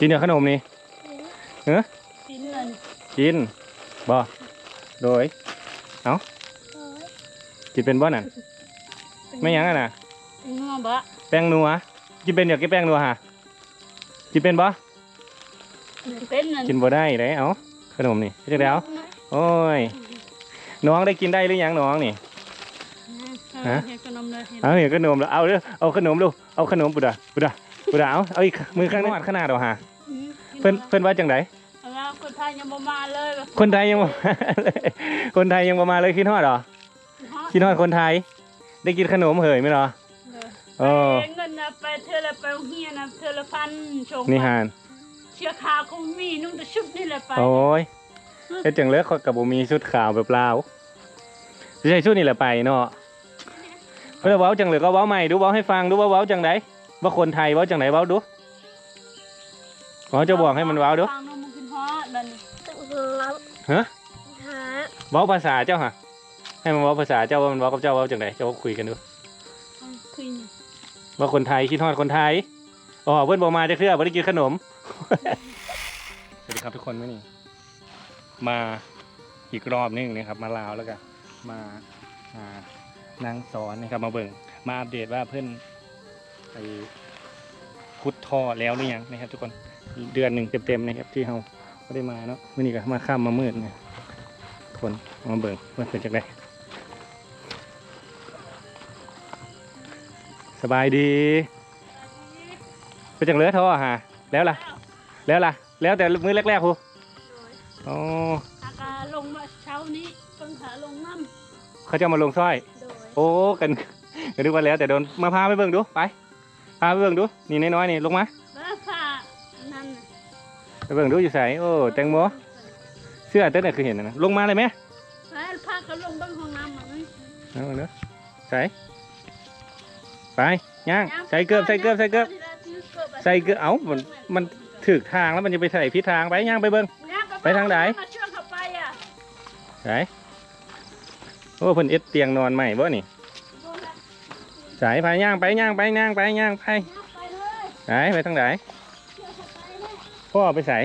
กินเดี๋ยวขนมนี่เฮ้กินเลยกินบ่โดยเอากินเป็นบ่นั่นไม่หยังอะน่ะเป็นงัวบะแป้งนัวกินเป็นเดี๋ยวกินแป้งนัวฮะกินเป็นบ่เป็นนั่นกินบ่ได้เลยเอาขนมนี่เจ๊เดี๋ยวโอ้ยน้องได้กินได้หรือยังน้องนี่ฮะเฮ็ดขนมเลยเฮ็ดเอาเห็นขนมแล้วเอาเด้อเอาขนมดูเอาขนมปุดะปุดะปุดะเอาเอาอีกมือข้างนี้ขนาดเอาฮะอืม เพิ่นเพิ่นว่าจังไดแล้วคนไทยยังบ่มาเลยแบบคนไทยยังบ่คนไทยยังบ่มาเลยคิดฮอดเหรอคิดฮอดคนไทย ได้กินขนมเหยไหมเหรอเออไปเงินนะไปเธอละไปโรงเฮียนนะเธอละพันชงนี่ฮานเชือกขาวคงมีนุ่งแต่ชุดนี่แหละไปโอ้ยเฮ็ดจังเลยเขากับบ่มีชุดขาวแบบลาวสิใส่ชุดนี่แหละไปเนาะเพิ่นเว้าจังเลยก็เว้าใหม่ดูเว้าให้ฟังดูว่าเว้าจังไดว่าคนไทยเว้าจังไดเว้าดู เว้าจะบอกให้มันเว้าดูฟังน้องมันขึ้นฮอดบัดนี้ฮะหาเว้าภาษาเจ้าฮะให้มันเว้าภาษาเจ้าว่ามันเว้ากับเจ้าเว้าจังไดเจ้าคุยกันดูคุยว่าคนไทยคิดฮอดคนไทยอ๋อเพื่อนบอกมาจะเคลื่อบ่ได้กินขนมสวัสดีครับทุกคนมื่อนี้มาอีกรอบหนึงนะครับ มาลาวแล้วก็มาอ่านางสอนนะครับ มาเบิ่งมาอัปเดตว่าเพื่อนไปพุดท่อแล้วหรือยังนะครับทุกคน เดือนหนึ่งเต็มๆนะครับที่เราไม่ได้มาเนาะมื่อนี้ก็มาข้ามมามืดเนี่ยทุกคนมาเบิ่งว่าเป็นจังไดสบายดีเป็นจังเลยท่อฮะแล้วล่ะ แล้วล่ะ แล้วแต่มือแรกๆพูอ๋ออากาลงมาเช้านี้เพิ่งขาลงน้เขาจะเอามาลงสร้อยำโดยโอ้กันก็ดูว่าแล้วแต่โดนมาพาไปเบิ่งดูไปพาไปเบิ่งดูนี่น้อยๆนี่ลงมาแล้วผ้านั่นน่ะไป เบิ่งดูอยู่ใส่โอ้แตงโมเสื้อเต้นน่ะคือเห็นนะนะลงมาเลยไหมแล้วผ้าก็ลงเบางห้องน้ำอะนี่เอาเนอะใส่ไปย่างใส่เกือบใส่เกือบใส่เกือบใส่เกือบเอ้ามันมันถึกทางแล้วมันจะไปใส่พิษทางไปย่างไปเบิ่งไปทางไหนมาช่วยเขาไปอะใส่โอ้เพิ่นเอ็ดเตียงนอนใหม่บ่นี่โดนละใส่ไปย่างไปย่างไปย่างไปย่างไปย่างไปเลยใส่ไปทางไหน ช่วยเขาไปเลย พ่อไปใส่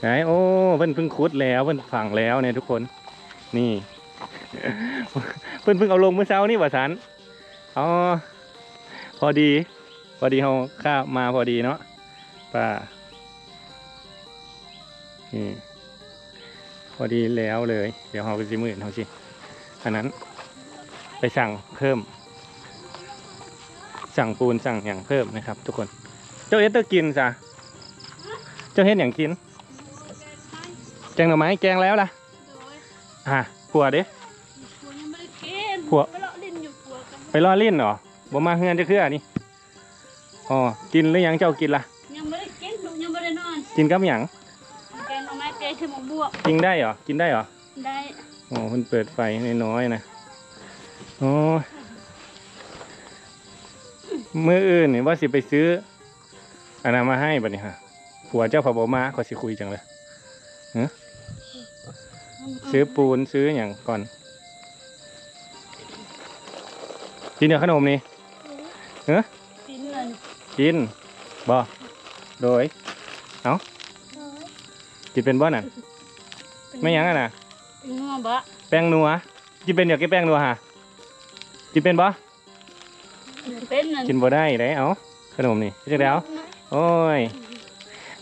ไหนโอ้เพิ่นเพิ่งคุดแล้วเพิ่นฝังแล้วเนี่ยทุกคน นี่ เพิ่นเพิ่งเอาลงเมื่อเช้านี่ว่าสันอ๋อพอดี พอดีเขาข้ามาพอดีเนาะป้านี่พอดีแล้วเลย เดี๋ยวเขาไปสิมื่นเขาสิอันนั้น ไปสั่งเพิ่ม สั่งปูนสั่งอย่างเพิ่มนะครับ ทุกคน เจ้าเอสเตอร์กินซะ เจ้าเฮ็ดอย่างกิน แกงหน่อไม้แกงแล้วล่ะโดยอะผัวเด้ผัวยังไม่ได้กินผัวไปเลาะลิ้นอยู่ผัวกันไปรอลิ้นเหรอบ่มาเฮือนจะเคลื่อนี่อ๋อกินหรือยังเจ้ากินล่ะยังไม่ได้กินลูกยังไม่ได้นอนกินกับหยังแกงหน่อไม้แกงคือหมกบวกกินได้เหรอกินได้เหรอได้โอ้เพิ่นเปิดไฟน้อยๆนะโอ้ยมื้ออื่นนี่ว่าสิไปซื้ออันนั้นมาให้บัดนี้ฮะ ผัวเจ้าผัวบ่มาขอยสิคุยจังเลยซื้อปูนซื้ออย่างก่อนกินเดี๋ยวขนมนี่กินเลยกินบ่โดยเอากินเป็นบ่น่ะไม่หยังอะน่ะเป็นงัวบะแป้งนัวกินเป็นเดี๋ยวกินแป้งนัวฮะกินเป็นบ่เป็นนั่นกินบ่ได้เลยเอาขนมนี่จะเดี๋ยวโอ้ย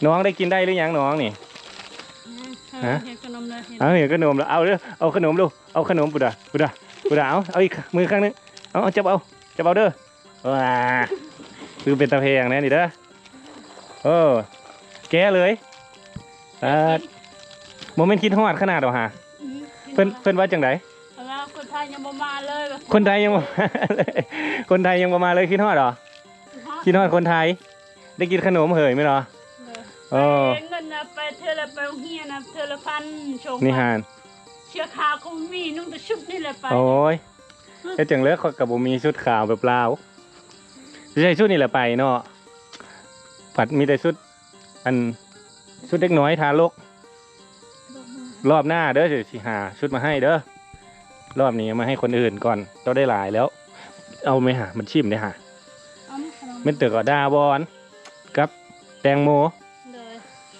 น้องได้กินได้หรือยังน้องนี่ฮะเฮ็ดขนมเลยเฮ็ดเอาเห็นขนมแล้วเอาเด้อเอาขนมดูเอาขนมปุดะปุดะปุดะเอาเอาอีกมือข้างนึงเอาเอาจับเอาจับเอาเด้อว้าคือเป็นตะเพงนะนี่เด้อโอ้แกเลยอ่าโมเมนต์คิดฮอดขนาดเหรอฮะอืมเพิ่นเพิ่นว่าจังไดแล้วคนไทยยังบ่มาเลยแบบคนไทยยังบ่คนไทยยังบ่มาเลยคิดฮอดเหรอคิดฮอดคนไทย ได้กินขนมเหยไหมเหรอ เอโอ้อไปเงินนะไปเธอละไปโรงเฮียนนะเธอละพันชงนี่ฮานเชือกขาวคงมีนุ่งแต่ชุดนี่แหละไปโอ้ยเฮ็ดจังเลยเขากับบ่มีชุดขาวแบบลาวสิใส่ชุดนี่แหละไปเนาะผัดมีแต่ชุด อันชุดเด็กน้อยทารก รอบหน้าเด้อสิสิหาชุดมาให้เด้อรอบนี้เอามาให้คนอื่นก่อนเราได้หลายแล้ว เอาไหมหามันชิมได้หาเอามาขนมเม็ดเตือกก็ดาบอนกับ แตงโมเลย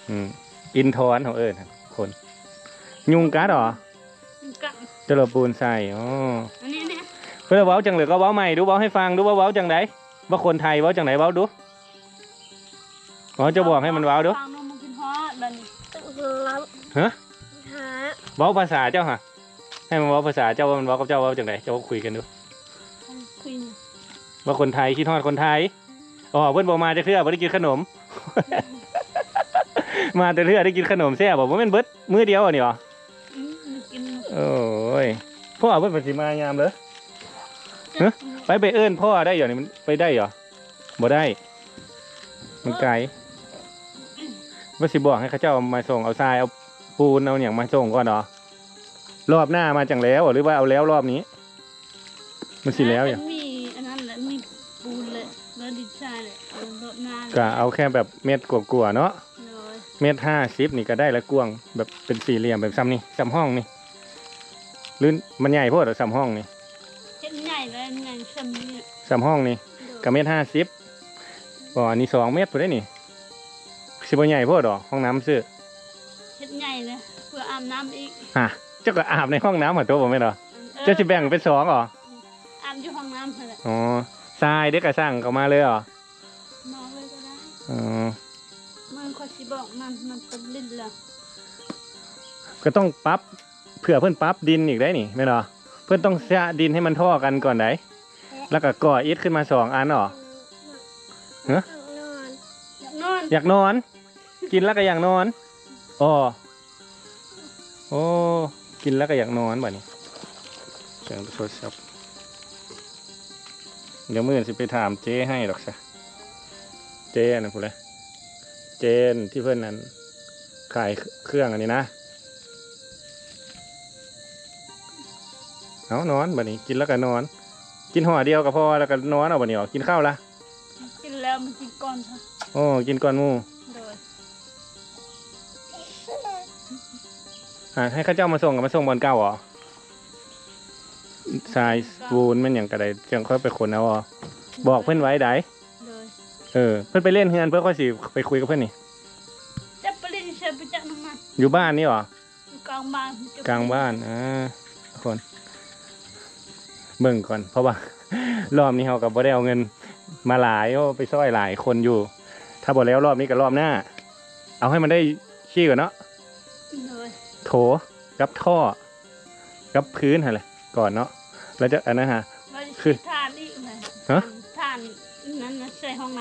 อืมอินทอนของเอิญคนยุงกัดเหรอกับเจรปูนใส่อ๋ออันนี้เนี่ยเพื่อเว้าจังเหลือก็เว้าใหม่ดูเว้าให้ฟังดูว่าเว้าจังไดว่าคนไทยเว้าจังไหนเว้าดูอ๋อจะบอกให้มันเว้าดูฟังนมมันกินฮอดบัดนี้ฮะหาเว้าภาษาเจ้าฮะให้มันเว้าภาษาเจ้าว่ามันเว้ากับเจ้าเว้าจังไดเจ้าคุยกันดูคุยว่าคนไทยคิดฮอดคนไทยอ๋อเพิ่นบอกมาจะเครือบ่ได้กินขนม มาแต่เรือได้กินขนมแซ่บบอกว่ามันเบิดมื้อเดียวอะนี่หรออืมมันกินโอ้ยพ่อเพิ่นปฏิมายามเลยฮะไปไปเอิ้นพ่อได้เหรอนี่มันไปได้เหรอบ่ได้ มันไกลว่าสิบอกให้เขาเจ้ามาส่งเอาทรายเอาปูนเอาอย่างมาส่งก่อนเหรอรอบหน้ามาจังแล้วเหรอหรือว่าเอาแล้วรอบนี้ มันสิแล้วอย่างมีอันนั้นแหละมีปูนเลยแล้วดินทรายเลยเอารถหน้าก็เอาแค่แบบเม็ดกลัวๆเนาะ เลยเม็ดห้าสิบนี่ก็ได้ละกวางแบบเป็นสี่เหลี่ยมแบบซ้ำนี่ซ้ำห้องนี่หรือมันใหญ่โพดเหรอซ้ำห้องนี่เฮ็ดใหญ่เลยใหญ่ซ้ำนี่ซ้ำห้องนี่กับเม็ดห้าสิบบ่อันนี้สองเม็ดพอได้นี่สิบ่ใหญ่โพดหรอห้องน้ำซื้อเฮ็ดใหญ่เลยเพื่ออาบน้ำอีกฮะเจ้าก็อาบในห้องน้ำเหรอตัวผมไม่นเหรอเจ้าจะแบ่งเป็นสองเหรออาบอยู่ห้องน้ำเท่านั้นอ๋อทรายเด็กกระสั่งเขามาเลยเหรอนอนเลยก็ได้อ๋อมัน คอยสิบอกมันมันก็ลิ้นแล้วก็ต้องปรั๊บเผื่อเพื่อนปรั๊บดินอีกได้นี่ไม่นเหรอเพื่อนต้องเสียดินให้มันท่อกันก่อนได้แล้วก็ก่ออิฐขึ้นมาสองอันเหรอฮะอยากนอนอยากนอน กินแล้วก็อยากนอนอ๋อโอ้กินแล้วก็อยากนอนบ่นี้เสียงโทรศัพท์เดี๋ยวมื่ออนสิไปถามเจ้ให้หรอกซะเจ้นะพูดเลย เจนที่เพื่อนนั้นขายเครื่องอันนี้นะเอานอนบ่นี้กินแล้วก็นอน กินห่อเดียวก็พอแล้วก็นอนเอาบ่นี้หรอกินข้าวละกินแล้วมันกินก่อนค่ะโอ้กินก่อนหมูโดยอ่าให้เข้าเจ้ามาส่งกับมาส่งบอลเก่าเหรอทรายวูนมันอย่างกระไดจังค่อยไปขนเอาเหรอบอกเพื่อนไว้ได้โดย เออ เพื่อนไปเล่นเฮือนเพื่อค่อยสิไปคุยกับเพื่อนนี่ จะไปเล่นเชิญไปจักน้ำมันอยู่บ้านนี่เหรอ อยู่กลางบ้านจะกลางบ้าน อ่าทุกคน เบิ่งก่อน เพราะว่า รอบนี้เขากับบ่ได้เอาเงิน มาหลายโอ้ไปซ้อยหลายคนอยู่ ถ้าบ่แล้วรอบนี้กับรอบหน้า เอาให้มันได้ขี้ก่อนเนาะโดยโถกับท่อ กับพื้นอะไรก่อนเนาะ แล้วจะอันนั้นฮะว่าคือ ทานอีกเลยฮะทานนั้นนะ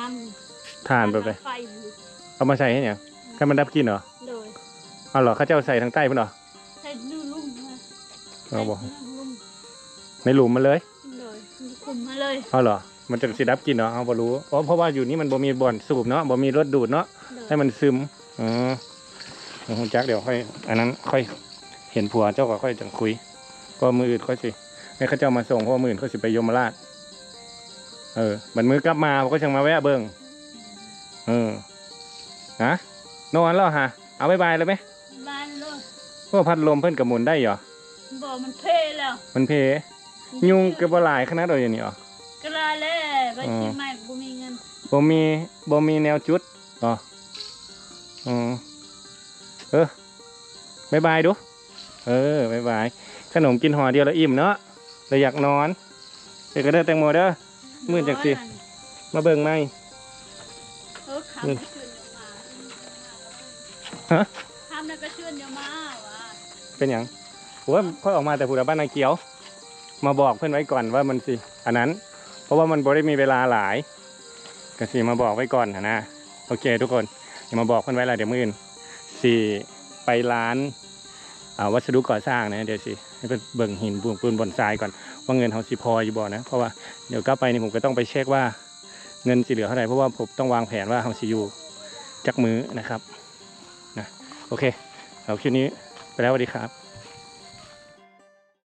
ใส่ห้องน้ำทานไปเลยไฟเอามาใส่ให้เนี่ยให้มันดับกลินเหรอโดยเอาเหรอเข้าเจ้าใส่ทางใต้เพิ่นเหรอใส่นุ่ลุ่มเลยเอาบอกใส่นุ่มในหลุมมันเลยโดยคุมมาเลยเอาเหรอมันจะสิดับกลินเหรอเอาบ่รู้เพราะเพราะว่าอยู่นี่มันบ่มีบ่อนสูบเนาะบ่มีรถดูดเนาะโดยให้มันซึมอ๋อเดี๋ยวคุณจักเดี๋ยวค่อยอันนั้นค่อยเห็นผัวเจ้าก็ค่อยจังคุย ก็มืออื่นค่อยสิให้เขาเจ้ามาส่งเพราะว่ามืออื่นเขาสิไปยมราช เออบันมือกลับมาเขาก็จังมาแวะเบิ่งเออฮะนอนแล้วฮะเอาบายบายเลยไหมบ้านเลยเพราะว่าพัดลมเพิ่นกับหมุนได้เหรอบอกมันเพ่แล้ว มันเพยุงกระบหลายขนาดเดียวอย่างนี้เหรอก็ลายแล้วไปอ๋อเชียงใหม่บ่มีเงินบ่มีบ่มีแนวจุดอ๋ออ๋อเออบายบายดู เออบายบาย ขนมกินห่อเดียวแล้วอิ่มเนาะเราอยากนอนเดี๋ยวก็เด้อแตงโมเด้อ มื้อจังสิมาเบิ่งไหมเออคำอืมก็เชื่อนเดี๋ยวมาฮะคำนั้นก็เชื่อนเดี๋ยวมาว่ะเป็นหยังผมว่าค่อยออกมาแต่ผู้ใดบ้านนาเกียว มาบอกเพื่อนไว้ก่อนว่ามันสิอันนั้น เพราะว่ามันบ่ได้มีเวลาหลายก็สิมาบอกไว้ก่อนหั้นนะโอเค ทุกคนอย่ามาบอกเพื่อนไว้ละเดี๋ยวมื้ออื่นสิไปร้านอ่าวัสดุก่อสร้างนะเดี๋ยวสิ ให้เป็นเบิ่งหินปูนปูนบนทรายก่อนว่าเงินเขาสิพออยู่บ่นะเพราะว่าเดี๋ยวกลับไปนี่ผมก็ต้องไปเช็คว่าเงินสิเหลือเท่าไหร่เพราะว่าผมต้องวางแผนว่าเขาสิอยู่จักมือนะครับนะโอเคเอาคลิปนี้ไปแล้วสวัสดีครับ